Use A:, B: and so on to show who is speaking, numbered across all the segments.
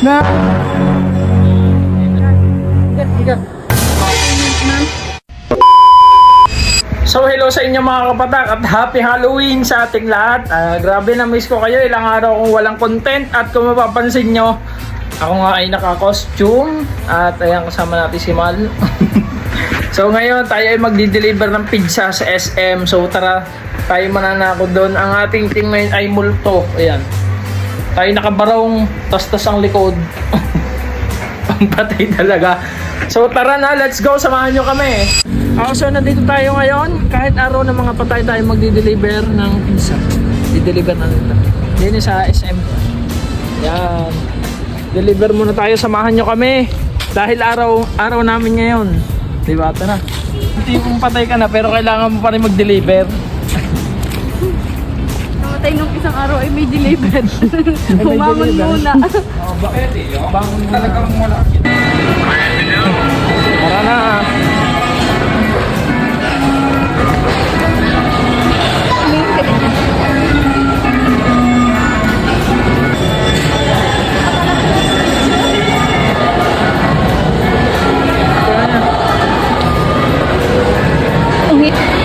A: Na. So hello sa inyo mga kapatak at happy Halloween sa ating lahat. Ah, grabe na miss ko kayo ilang araw kong walang content at kung mapapansin nyo, ako nga ay naka-costume at ayan kasama natin si Mal. so ngayon tayo ay magdi-deliver ng pizza sa SM. So tara tayo mananako doon. Ang ating team ngayon ay multo. Ayan. Tayo nakabarong, tas-tas ang likod. Pampatay talaga. So tara na, let's go. Samahan nyo kami. Ah, so nandito tayo ngayon. Kahit araw ng mga patay tayo magdi-deliver ng pizza. Di-deliver na nito. Din sa SM. Yan. Deliver muna tayo. Samahan nyo kami. Dahil araw araw namin ngayon. Diba? Na. Hindi kung patay ka na pero kailangan mo pa rin mag-deliver.
B: Namatay nung isang araw ay may deliver.
A: may
B: Humamon muna.
A: Bangon talagang wala. Tara na. Mag-deliver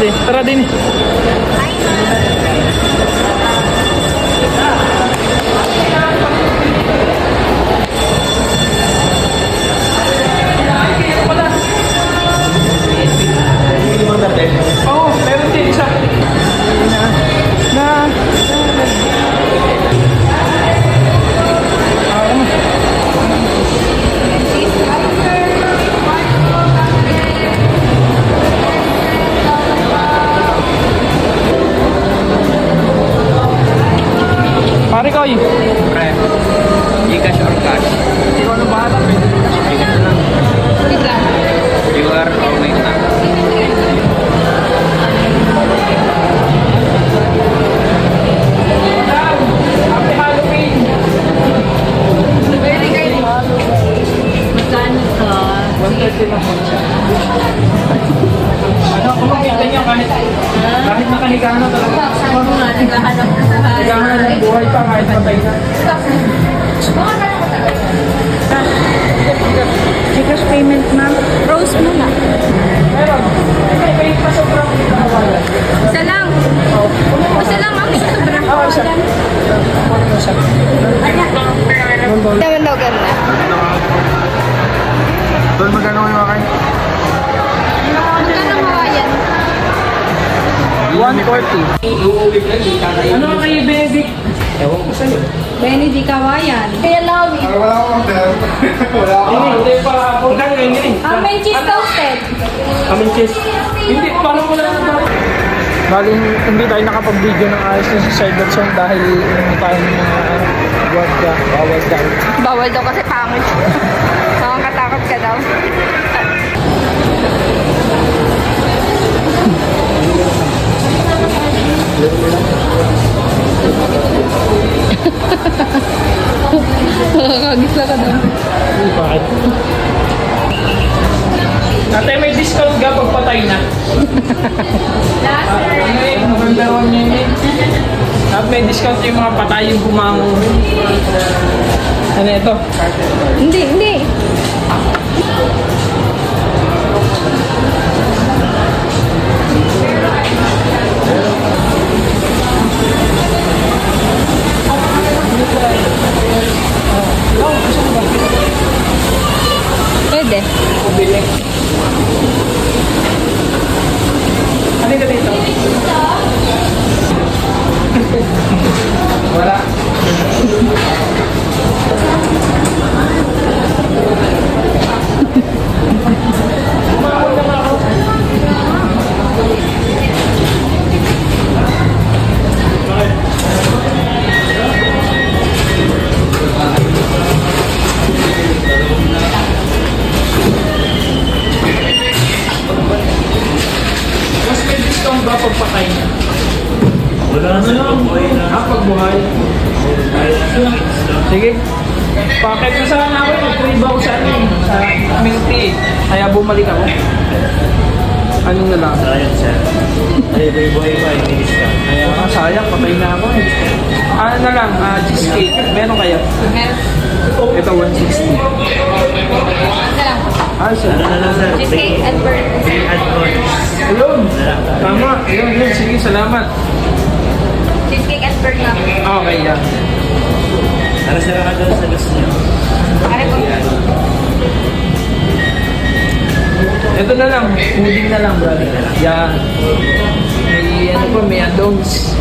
A: din. Tara din. Oo, 130 lang po siya. Ano, kung makita niyo kahit, kahit nakahiga na talaga.
B: Sabi nga, naghahanap na sa bahay.
A: Ng buhay pa kahit patay na.
B: Gcash payment ma'am. Rose muna.
A: Meron. May pay pa sobrang kawalan.
B: Isa lang. Isa lang ma'am. Isa sobrang
A: Oo, isa. Kunin mo siya.
B: Naman daw ganda.
C: Doon magkano yung akin?
B: Magkano mga yan?
A: 140. Ano ang kayo, Benedict? Ewan ko sa'yo.
B: Benny di kawayan. Kaya lawi.
C: Wala akong order. Wala
A: Hindi, hindi pa ako. Ngayon yun eh.
B: Ah, may cheese toasted.
A: Kami cheese. Hindi, paano mo lang ito? Bali, hindi tayo nakapag-video ng ayos na sa Cyberzone dahil hindi tayo ng mga wag ka, bawal daw.
B: Bawal daw kasi pangit. Nakakatakot ka daw. Nakakagisla ka daw.
A: Bakit? Ate, may discount ka pag patay na. Ano eh, November 1 yun eh. At may discount yung mga patay yung bumangon. Ano ito?
B: Hindi, hindi.
A: Thank you. Mas may discount ba pag patay na? Wala na lang. Ah, pag buhay. Sige. Paket na sana ako. Nag-trade ako sa ano. Sa aming bumalik ako. Ano na lang?
C: Ayun, sir. Ay, boy, boy. Minis ka.
A: Kaya nga, sayang, patay na ako eh. Ano na lang, ah, cheesecake. Meron kayo?
B: Meron.
A: Ito, 160. Ah, sir.
C: Ano na lang, sir?
B: Cheesecake and burger.
C: Three add-on.
A: Ayun. Tama. Ayun, yun. Sige, salamat.
B: Cheesecake and burger.
A: Okay.
C: Ano sir ang add-on sa gusto niyo?
B: Ano po?
A: Ito na lang. Pudding na lang, brother. Yan. May ano pa, may add-ons.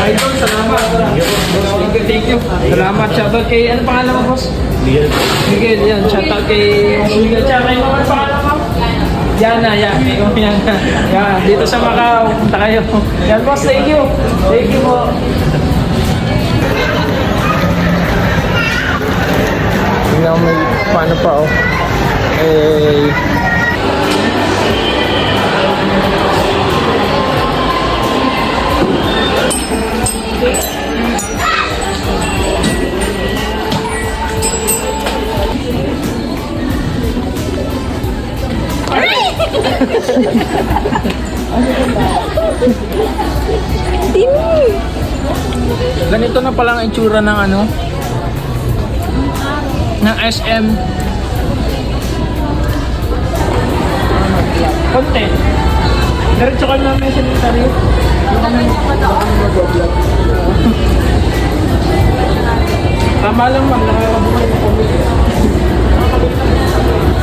A: Idol, salamat. Thank you, thank you. Salamat. Shoutout kay, ano pangalan mo, boss?
C: Bigyan.
A: Miguel, yan. Shoutout kay Miguel. Tsaka kay mga pangalan mo? Yana, yan. Yan. Yan. Dito sa Macau. Punta kayo. Yan, boss. Thank you. Thank you po. Ganito na pala ang itsura ng ano? Ng SM content diretso ka na may sanitary tama lang ma'am. Nakakabuhay ng COVID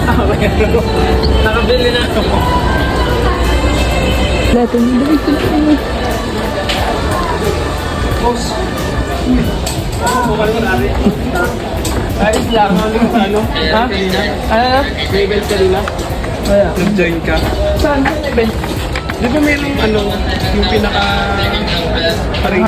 A: Ah, mayroon. nakabili na ako. Boss. Ako, bukal natin. Ayos lang. Ano? Ha? Ano na? May event kanina? Kaya.
D: nag-join ka.
A: Saan? May event?
D: Di ba mayroong ano, yung pinaka... Parang